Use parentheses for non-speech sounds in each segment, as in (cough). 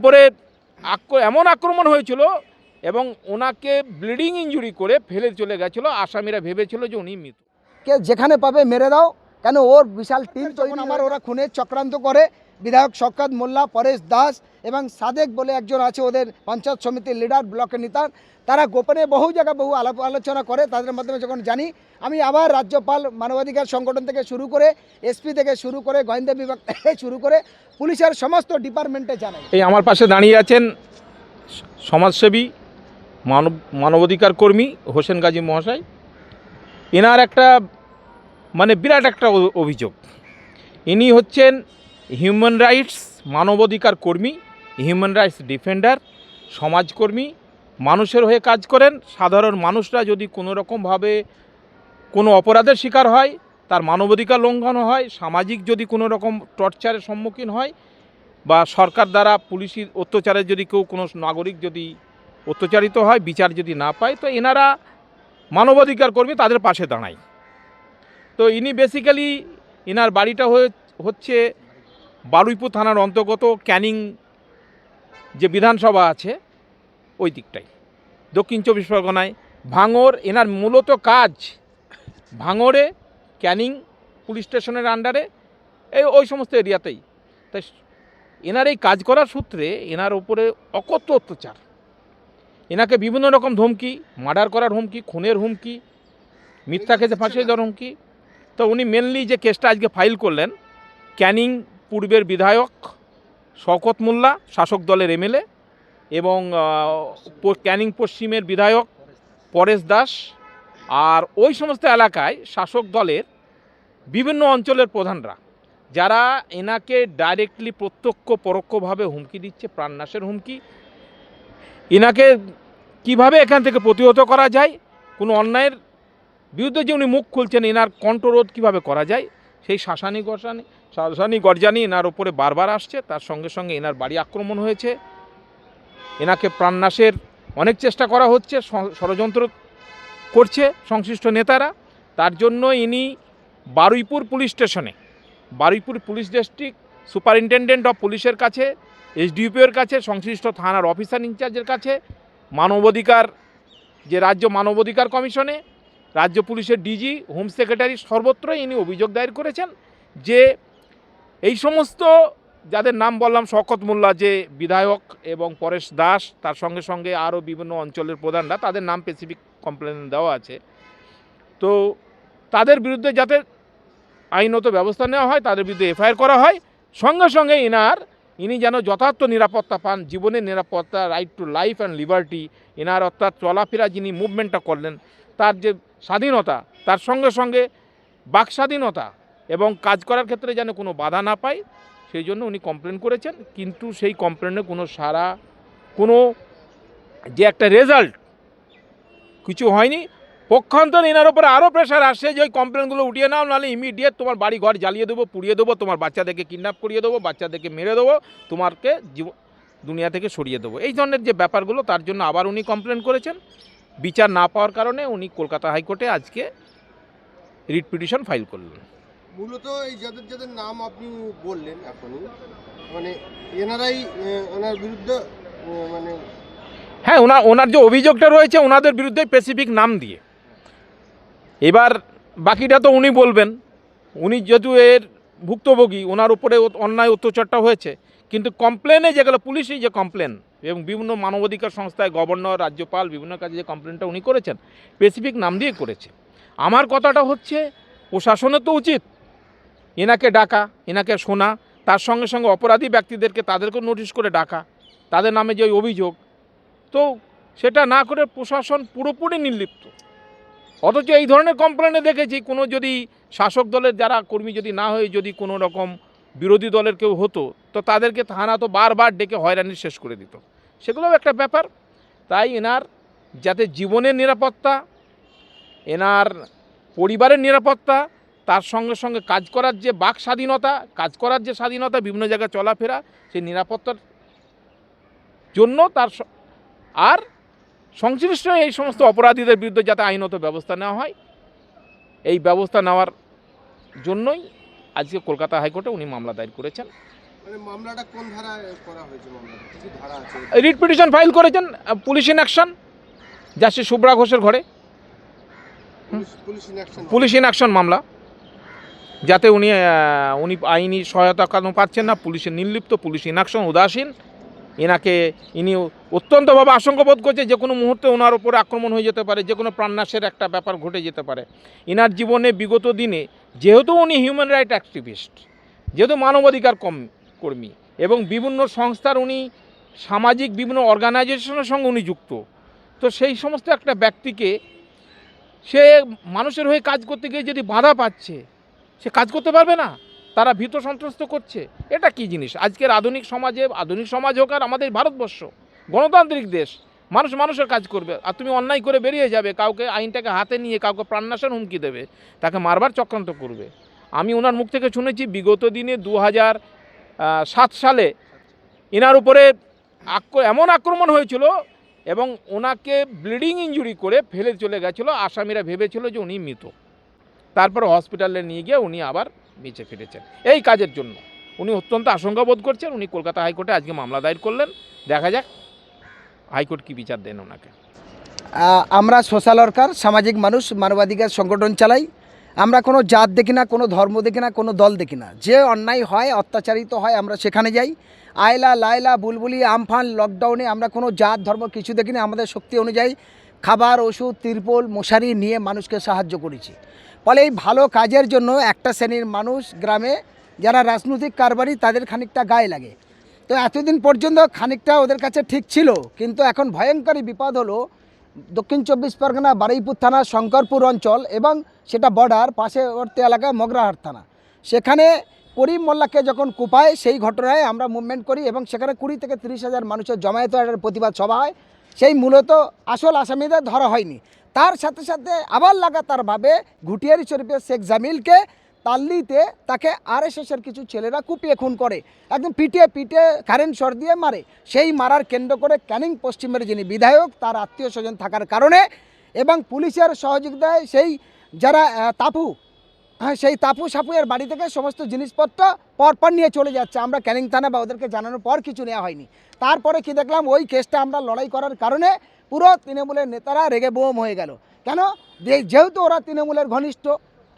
উপরে এমন আক্রমণ হয়েছিল এবং ওনাকে ব্লিডিং ইঞ্জুরি করে ফেলে চলে গেছিল। আসামিরা ভেবেছিল যে উনি মৃত। কে যেখানে পাবে মেরে দাও। কেন ওর বিশাল টিম যখন আমার ওরা খুনের চক্রান্ত করে বিধায়ক শওকত মোল্লা পরেশ দাস এবং সাদেক বলে একজন আছে ওদের পঞ্চায়েত সমিতির লিডার ব্লকের নেতা তারা গোপনে বহু জায়গায় বহু আলাপ আলোচনা করে তাদের মাধ্যমে যখন জানি আমি আবার রাজ্যপাল মানবাধিকার সংগঠন থেকে শুরু করে এসপি থেকে শুরু করে গোয়েন্দা বিভাগ থেকে শুরু করে পুলিশের সমস্ত ডিপার্টমেন্টে জানাই। এই আমার পাশে দাঁড়িয়ে আছেন সমাজসেবী মানব মানবাধিকার কর্মী হোসেন গাজী মহাশয়। এনার একটা মানে বিরাট একটা অভিযোগ। ইনি হচ্ছেন হিউম্যান রাইটস মানবাধিকার কর্মী, হিউম্যান রাইটস ডিফেন্ডার, সমাজকর্মী, মানুষের হয়ে কাজ করেন। সাধারণ মানুষরা যদি কোনো রকমভাবে কোনো অপরাধের শিকার হয়, তার মানবাধিকার লঙ্ঘন হয়, সামাজিক যদি কোনো রকম টর্চারের সম্মুখীন হয়, বা সরকার দ্বারা পুলিশের অত্যাচারে যদি কেউ কোনো নাগরিক যদি অত্যাচারিত হয়, বিচার যদি না পায়, তো এনারা মানবাধিকার কর্মী তাদের পাশে দাঁড়ায়। তো ইনি বেসিক্যালি এনার বাড়িটা হচ্ছে বারুইপুর থানার অন্তর্গত ক্যানিং যে বিধানসভা আছে, ওই দিকটাই। দক্ষিণ চব্বিশ পরগনায়। ভাঙর এনার মূলত কাজ ভাঙরে ক্যানিং পুলিশ স্টেশনের আন্ডারে এই ওই সমস্ত এরিয়াতেই তাই। এনার এই কাজ করার সূত্রে এনার উপরে অকথ্য অত্যাচার। এনাকে বিভিন্ন রকম ধমকি, মার্ডার করার হুমকি, খুনের হুমকি, মিথ্যা কেসে ফাঁসিয়ে দেওয়ার হুমকি তো উনি মেনলি যে কেসটা আজকে ফাইল করলেন ক্যানিং পূর্বের বিধায়ক শওকত মোল্লা, শাসক দলের এমএলএ এবং ক্যানিং পশ্চিমের বিধায়ক পরেশ দাস আর ওই সমস্ত এলাকায় শাসক দলের বিভিন্ন অঞ্চলের প্রধানরা যারা এনাকে ডাইরেক্টলি প্রত্যক্ষ পরোক্ষভাবে হুমকি দিচ্ছে, প্রাণনাশের হুমকি। এনাকে কীভাবে এখান থেকে প্রতিহত করা যায়, কোনো অন্যায়ের বিরুদ্ধে যে উনি মুখ খুলছেন, এনার কণ্ঠরোধ কীভাবে করা যায়? সেই শাসানি গসানি, শাসানি গর্জানি এনার ওপরে বারবার আসছে, তার সঙ্গে সঙ্গে এনার বাড়ি আক্রমণ হয়েছে। এনাকে প্রাণনাশের অনেক চেষ্টা করা হচ্ছে ষড়যন্ত্র করছে সংশ্লিষ্ট নেতারা। তার জন্য ইনি বারুইপুর পুলিশ স্টেশনে, Baruipur police district superintendent of পুলিশের কাছে এসডিপিওর কাছে, সংশ্লিষ্ট থানার অফিসার ইনচার্জের কাছে, মানবাধিকার, যে রাজ্য মানবাধিকার কমিশনে রাজ্য পুলিশের ডিজি, হোম সেক্রেটারি সর্বত্রই ইনি অভিযোগ দায়ের করেছেন যে এই সমস্ত যাদের নাম বললাম শকত মোল্লা যে বিধায়ক এবং পরেশ দাস, তার সঙ্গে সঙ্গে আরও বিভিন্ন অঞ্চলের প্রধানরা, তাদের নাম স্পেসিফিক কমপ্লেন দেওয়া আছে। তো তাদের বিরুদ্ধে যাতে আইনত ব্যবস্থা নেওয়া হয়, তাদের বিরুদ্ধে এফআইআর করা হয়। সঙ্গে সঙ্গে ইনার ইনি যেন যথার্থ নিরাপত্তা পান জীবনের নিরাপত্তা right to life and liberty এনার অর্থাৎ চলাফেরা যিনি মুভমেন্টটা করলেন, তার যে স্বাধীনতা, তার সঙ্গে সঙ্গে বাক স্বাধীনতা এবং কাজ করার ক্ষেত্রে যেন কোনো বাধা না পায়, সেই জন্য উনি কমপ্লেন করেছেন। কিন্তু সেই কমপ্লেনে কোনো সারা কোনো যে একটা রেজাল্ট কিছু হয়নি। পক্ষান্তর এনার উপরে আরও প্রেশার আসছে যে ওই কমপ্লেনগুলো উঠিয়ে নাও, নাহলে ইমিডিয়েট তোমার বাড়ি ঘর জ্বালিয়ে দেবো, পুড়িয়ে দেবো, তোমার বাচ্চাদেরকে কিডন্যাপ করিয়ে দেবো, বাচ্চাদেরকে মেরে দেবো, তোমারকে জীব, দুনিয়া থেকে সরিয়ে দেবো। এই ধরনের যে ব্যাপারগুলো, তার জন্য আবার উনি কমপ্লেন করেছেন। বিচার না পাওয়ার কারণে উনি কলকাতা হাইকোর্টে আজকে রিট পিটিশন ফাইল করলেন। মূলত এই যাদের যাদের নাম আপনি বললেন এখনই মানে এনারাই ওনার বিরুদ্ধে মানে হ্যাঁ ওনার ওনার যে অভিযোগটা রয়েছে ওনাদের বিরুদ্ধে স্পেসিফিক নাম দিয়ে। এবার বাকিটা তো উনি বলবেন। উনি যেহেতু এর ভুক্তভোগী ওনার উপরে অন্যায় অত্যাচারটা হয়েছে কিন্তু কমপ্লেনে যেগুলো পুলিশই যে কমপ্লেন এবং বিভিন্ন মানবাধিকার সংস্থায় গভর্নর, রাজ্যপাল, বিভিন্ন কাজে যে কমপ্লেনটা উনি করেছেন স্পেসিফিক নাম দিয়ে করেছে। আমার কথাটা হচ্ছে প্রশাসনের তো উচিত। এনাকে ডাকা, এনাকে শোনা, তার সঙ্গে সঙ্গে অপরাধী ব্যক্তিদেরকে তাদেরকে নোটিশ করে ডাকা, তাদের নামে যে অভিযোগ। তো সেটা না করে প্রশাসন পুরোপুরি নির্লিপ্ত। অথচ এই ধরনের কমপ্লেনে দেখেছি, কোনো যদি শাসক দলের যারা কর্মী যদি না হয়ে যদি কোনো রকম বিরোধী দলের কেউ হতো, তো তাদেরকে থানা তো বারবার ডেকে হয়রানি শেষ করে দিত। সেগুলোও একটা ব্যাপার। তাই এনার যাতে জীবনের নিরাপত্তা, এনার পরিবারের নিরাপত্তা, তার সঙ্গে সঙ্গে কাজ করার যে বাক স্বাধীনতা, কাজ করার যে স্বাধীনতা, বিভিন্ন জায়গায় চলাফেরা, সেই নিরাপত্তার জন্য তার আর সংশ্লিষ্ট এই সমস্ত অপরাধীদের বিরুদ্ধে যাতে আইনত ব্যবস্থা নেওয়া হয়, এই ব্যবস্থা নেওয়ার জন্যই আজকে কলকাতা হাইকোর্টে উনি মামলা দায়ের করেছেন। মামলাটা কোন ধারায় করা হয়েছে মামলাটা? কি কি ধারা আছে? রিট পিটিশন ফাইল করেছেন police in action justice Shubhra ঘোষের ঘরে। পুলিশ ইন অ্যাকশন মামলা। যাতে উনি উনি আইনি সহায়তা কেন পাচ্ছেন না পুলিশের নির্লিপ্ত পুলিশ ইনঅ্যাকশন উদাসীন। এনাকে ইনি অত্যন্তভাবে আশঙ্কাবোধ করছে যে কোনো মুহূর্তে ওনার উপরে আক্রমণ হয়ে যেতে পারে যে কোনো প্রাণনাশের একটা ব্যাপার ঘটে যেতে পারে। এনার জীবনে বিগত দিনে যেহেতু উনি হিউম্যান রাইট অ্যাক্টিভিস্ট যেহেতু মানবাধিকার কম কর্মী এবং বিভিন্ন সংস্থার উনি সামাজিক বিভিন্ন অর্গানাইজেশনের সঙ্গে উনি যুক্ত। তো সেই সমস্ত একটা ব্যক্তিকে সে মানুষের হয়ে কাজ করতে গিয়ে যদি বাধা পাচ্ছে, সে কাজ করতে পারবে না? তারা ভীত সন্ত্রস্ত করছে। এটা কি জিনিস? আজকের আধুনিক সমাজে, আধুনিক সমাজ হোক আর আমাদের ভারতবর্ষ, গণতান্ত্রিক দেশ, মানুষ মানুষের কাজ করবে আর তুমি অন্যায় করে বেরিয়ে যাবে, কাউকে আইনটাকে হাতে নিয়ে কাউকে প্রাণনাশের হুমকি দেবে, তাকে মারবার চক্রান্ত করবে। আমি ওনার মুখ থেকে শুনেছি, বিগত দিনে দু হাজার সাত সালে এনার উপরে এমন আক্রমণ হয়েছিল এবং ওনাকে ব্লিডিং ইঞ্জুরি করে ফেলে চলে গেছিল। আসামিরা ভেবেছিল যে উনি মৃত। তারপর হসপিটালে নিয়ে গিয়ে উনি আবার বেঁচে ফিরেছেন। এই কাজের জন্য। উনি অত্যন্ত আশঙ্কা বোধ করছেন। উনি কলকাতা হাইকোর্টে আজকে মামলা দায়ের করলেন। দেখা যাক হাইকোর্ট কি বিচার দেন ওনাকে। আমরা সোশ্যাল ওয়ার্কার, সামাজিক মানুষ, মানবাধিকার সংগঠন চালাই। আমরা কোনো জাত দেখি না, কোনো ধর্ম দেখি না, কোনো দল দেখি না। যে অন্যায় হয়, অত্যাচারিত হয়, আমরা সেখানে যাই। আয়লা, লায়লা, বুলবুলি, আমফান লকডাউনে আমরা কোনো জাত, ধর্ম কিছু দেখি না আমাদের শক্তি অনুযায়ী খাবার, ওষুধ, তিরপল, মশারি নিয়ে মানুষকে সাহায্য করেছি। ফলে এই ভালো কাজের জন্য একটা শ্রেণির মানুষ গ্রামে যারা রাজনৈতিক কারবারি, তাদের খানিকটা গায়ে লাগে। তো এতদিন পর্যন্ত খানিকটা ওদের কাছে ঠিক ছিল, কিন্তু এখন ভয়ঙ্করী বিপদ হলো। দক্ষিণ চব্বিশ পরগনা, বারুইপুর থানা, শঙ্করপুর অঞ্চল এবং সেটা বর্ডার পাশেবর্তী এলাকা মগরাহাট থানা। সেখানে করিম মোল্লাকে যখন কুপায়, সেই ঘটনায় আমরা মুভমেন্ট করি এবং সেখানে কুড়ি থেকে তিরিশ হাজার মানুষের জমায়েত একটা প্রতিবাদ সভা হয়। সেই মূলত আসল আসামিদের ধরা হয়নি। তার সাথে সাথে আবার লাগাতারভাবে ঘুটিয়ারি শরীফের শেখ জামিলকে তাল্লিতে তাকে আর আরএসএসের কিছু ছেলেরা কুপিয়ে খুন করে। একদম পিটিয়ে পিটিয়ে কারেন্ট শট দিয়ে মারে। সেই মারার কেন্দ্র করে ক্যানিং পশ্চিমের যিনি বিধায়ক, তার আত্মীয় স্বজন থাকার কারণে এবং পুলিশের সহযোগিতায় সেই যারা তাপু হ্যাঁ সেই তাপু সাপুয়ের বাড়ি থেকে সমস্ত জিনিসপত্র পরপর নিয়ে চলে যাচ্ছে। আমরা ক্যানিং থানা বা ওদেরকে জানানোর পর কিছু নেওয়া হয়নি। তারপরে কি দেখলাম, ওই কেসটা আমরা লড়াই করার কারণে পুরো তৃণমূলের নেতারা রেগে বোম হয়ে গেল। কেন? যেহেতু ওরা তৃণমূলের ঘনিষ্ঠ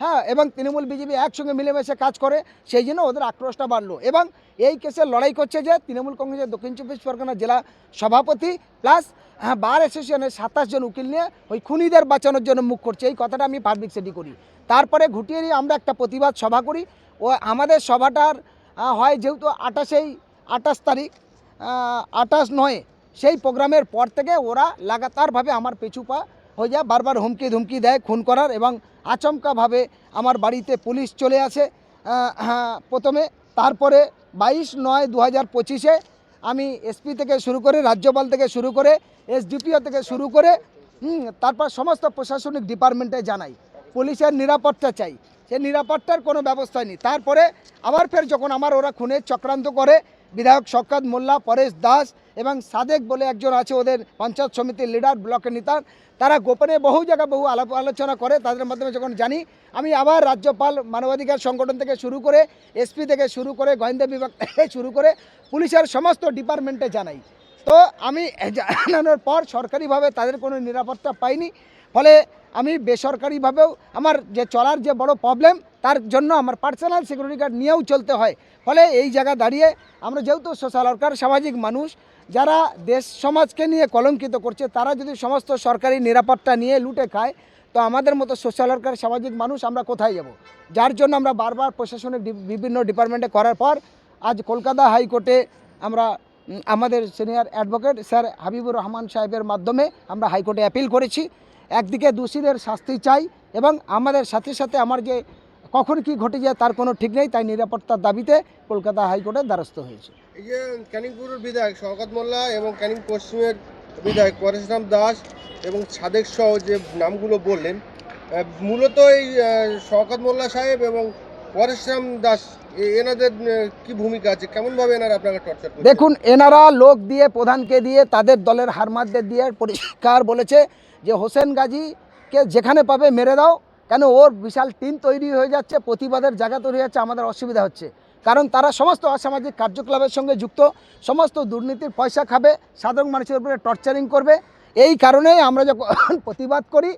হ্যাঁ এবং তৃণমূল বিজেপি একসঙ্গে মিলেমিশে কাজ করে, সেই জন্য ওদের আক্রোশটা বাড়লো। এবং এই কেসে লড়াই করছে যে তৃণমূল কংগ্রেসের দক্ষিণ চব্বিশ পরগনা জেলা সভাপতি, প্লাস হ্যাঁ বার অ্যাসোসিয়েশনের সাতাশ জন উকিল নিয়ে ওই খুনিদের বাঁচানোর জন্য মুখ করছে। এই কথাটা আমি পাবলিক সেটি করি। তারপরে ঘুটিয়ে নিয়ে আমরা একটা প্রতিবাদ সভা করি। ও আমাদের সভাটার হয় যেহেতু আঠাশেই, আঠাশ তারিখ আঠাশ নয়, সেই প্রোগ্রামের পর থেকে ওরা লাগাতারভাবে আমার পিছু পা হয়ে যায় বারবার হুমকি ধুমকি দেয় খুন করার এবং আচমকাভাবে আমার বাড়িতে পুলিশ চলে আসে হ্যাঁ, প্রথমে। তারপরে বাইশ নয় দু হাজার পঁচিশে আমি এসপি থেকে শুরু করে রাজ্যপাল থেকে শুরু করে এসডিপিও থেকে শুরু করে তারপর সমস্ত প্রশাসনিক ডিপার্টমেন্টে জানাই। পুলিশের নিরাপত্তা চাই। সে নিরাপত্তার কোনো ব্যবস্থা নেই। তারপরে আবার ফের যখন আমার ওরা খুনের চক্রান্ত করে বিধায়ক শওকত মোল্লা, পরেশ দাস এবং সাদেক বলে একজন আছে ওদের পঞ্চায়েত সমিতির লিডার, ব্লকের নেতা। তারা গোপনে বহু জায়গায় বহু আলাপ আলোচনা করে, তাদের মাধ্যমে যখন জানি, আমি আবার রাজ্যপাল মানবাধিকার সংগঠন থেকে শুরু করে, এসপি থেকে শুরু করে, গোয়েন্দা বিভাগ থেকে শুরু করে, পুলিশের সমস্ত ডিপার্টমেন্টে জানাই। তো আমি জানানোর পর সরকারিভাবে তাদের কোনো নিরাপত্তা পাইনি। ফলে আমি বেসরকারিভাবেও আমার যে চলার যে বড় প্রবলেম তার জন্য আমার পার্সোনাল সিকিউরিটি গার্ড নিয়েও চলতে হয়। ফলে এই জায়গা দাঁড়িয়ে আমরা যেহেতু সোশ্যাল ওয়ার্কার সামাজিক মানুষ, যারা দেশ সমাজকে নিয়ে কলঙ্কিত করছে, তারা যদি সমস্ত সরকারি নিরাপত্তা নিয়ে লুটে খায়, তো আমাদের মতো সোশ্যাল ওয়ার্কার সামাজিক মানুষ আমরা কোথায় যাব? যার জন্য আমরা বারবার প্রশাসনিক বিভিন্ন ডিপার্টমেন্টে করার পর, আজ কলকাতা হাইকোর্টে আমরা আমাদের senior advocate sir Habibur Rahman সাহেবের মাধ্যমে আমরা হাইকোর্টে অ্যাপিল করেছি। একদিকে দোষীদের শাস্তি চাই এবং আমাদের সাথে সাথে আমার যে কখন কি ঘটে যায় তার কোনো ঠিক নেই তাই নিরাপত্তার দাবিতে কলকাতা হাইকোর্টের দ্বারস্থ হয়েছে। এই যে ক্যানিংপুরের বিধায়ক শওকত মোল্লা এবং ক্যানিং পশ্চিমের বিধায়ক পরেশরাম দাস এবং সাদেক সহ যে নামগুলো বললেন মূলত এই শওকত মোল্লা সাহেব এবং পরেশরাম দাস এনাদের কি ভূমিকা আছে? কেমনভাবে এনারা আপনাকে টর্চার দেখুন এনারা লোক দিয়ে প্রধানকে দিয়ে তাদের দলের হারমাদদের দিয়ে পরিষ্কার বলেছে যে হোসেন গাজীকে যেখানে পাবে মেরে দাও, কেন ওর বিশাল টিম তৈরি হয়ে যাচ্ছে, প্রতিবাদের জায়গা তৈরি যাচ্ছে, আমাদের অসুবিধা হচ্ছে। কারণ তারা সমস্ত অসামাজিক কার্যকলাপের সঙ্গে যুক্ত, সমস্ত দুর্নীতির পয়সা খাবে, সাধারণ মানুষের উপরে টর্চারিং করবে। এই কারণেই আমরা যখন (coughs) প্রতিবাদ করি,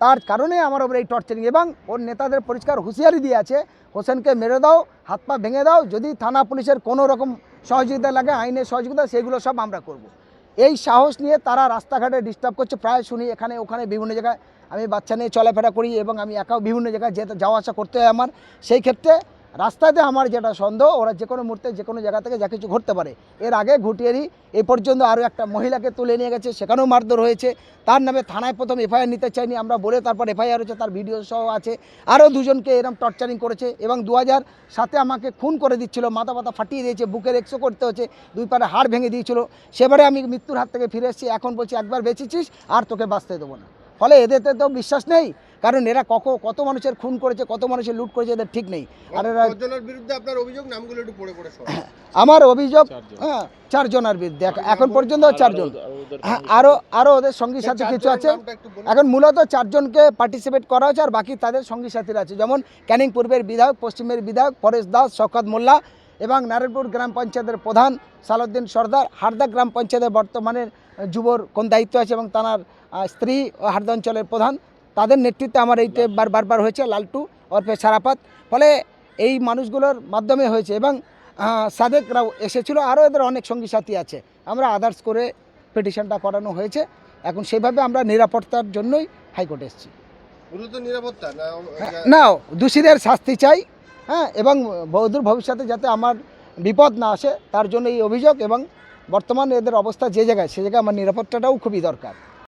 তার কারণে আমার ওপরে এই টর্চারিং এবং ওর নেতাদের পরিষ্কার হুঁশিয়ারি দিয়ে আছে, হোসেনকে মেরে দাও, হাত পা ভেঙে দাও, যদি থানা পুলিশের কোনো রকম সহযোগিতা লাগে, আইনের সহযোগিতা, সেগুলো সব আমরা করব। এই সাহস নিয়ে তারা রাস্তাঘাটে ডিস্টার্ব করছে। প্রায় শুনি এখানে, ওখানে বিভিন্ন জায়গায় আমি বাচ্চা নিয়ে চলাফেরা করি এবং আমি একাও বিভিন্ন জায়গায় যেতে যাওয়া আসা করতে হয় আমার। সেই ক্ষেত্রে রাস্তাতে আমার যেটা সন্দেহ, ওরা যে কোনো মুহূর্তে যে কোনো জায়গা থেকে যা কিছু ঘটতে পারে। এর আগে ঘুটিয়েরই এ পর্যন্ত আরও একটা মহিলাকে তুলে নিয়ে গেছে, সেখানেও মারধর হয়েছে। তার নামে থানায় প্রথম এফআইআর নিতে চাইনি, আমরা বলে তারপর এফআইআর হয়েছে, তার ভিডিও সহ আছে। আরও দুজনকে এরম টর্চারিং করেছে এবং দু সাতে আমাকে খুন করে দিচ্ছিল, মাথা মাথা ফাটিয়ে দিয়েছে, বুকের এক্সো করতে হচ্ছে, দুই পারে হাড় ভেঙে দিয়েছিল। সেবারে আমি মৃত্যুর হাত থেকে ফিরে এসেছি, এখন বলছি একবার বেঁচেছিস, আর তোকে বাঁচতে দেবো না। ফলে এদেরতে তো বিশ্বাস নেই কারণ এরা কত কত মানুষের খুন করেছে কত মানুষের লুট করেছে এদের ঠিক নেই। আর এরা বিরুদ্ধে আপনার অভিযোগ? নামগুলো একটু পড়ে পড়ে আমার অভিযোগ হ্যাঁ চারজনের বিরুদ্ধে। এক- এখন পর্যন্ত চারজন। হ্যাঁ আরও আরও ওদের সঙ্গী সাথী কিছু আছে। এখন মূলত চারজনকে পার্টিসিপেট করা হয়েছে আর বাকি তাদের সঙ্গী সাথীরা আছে। যেমন ক্যানিং পূর্বের বিধায়ক পশ্চিমের বিধায়ক পরেশ দাস শওকত মোল্লা এবং নারায়ণপুর গ্রাম পঞ্চায়েতের প্রধান সালউদ্দিন সর্দার। হারদা গ্রাম পঞ্চায়েতের বর্তমানের যুবর কোন দায়িত্ব আছে এবং তার স্ত্রী ও হারদা অঞ্চলের প্রধান তাদের নেতৃত্বে আমার এইটা বার বারবার হয়েছে লালটু ওরফে সারাপাত। ফলে এই মানুষগুলোর মাধ্যমে হয়েছে এবং সাদেকরাও এসেছিল আরও এদের অনেক সঙ্গী সাথী আছে। আমরা আদার্স করে পিটিশনটা করানো হয়েছে। এখন সেভাবে আমরা নিরাপত্তার জন্যই হাইকোর্টে এসেছি। নিরাপত্তা না দোষীদের শাস্তি চাই হ্যাঁ এবং বৌদ্ধ ভবিষ্যতে যাতে আমার বিপদ না আসে তার জন্য এই অভিযোগ এবং বর্তমান এদের অবস্থা যে জায়গায় সে জায়গায় আমার নিরাপত্তাটাও খুবই দরকার।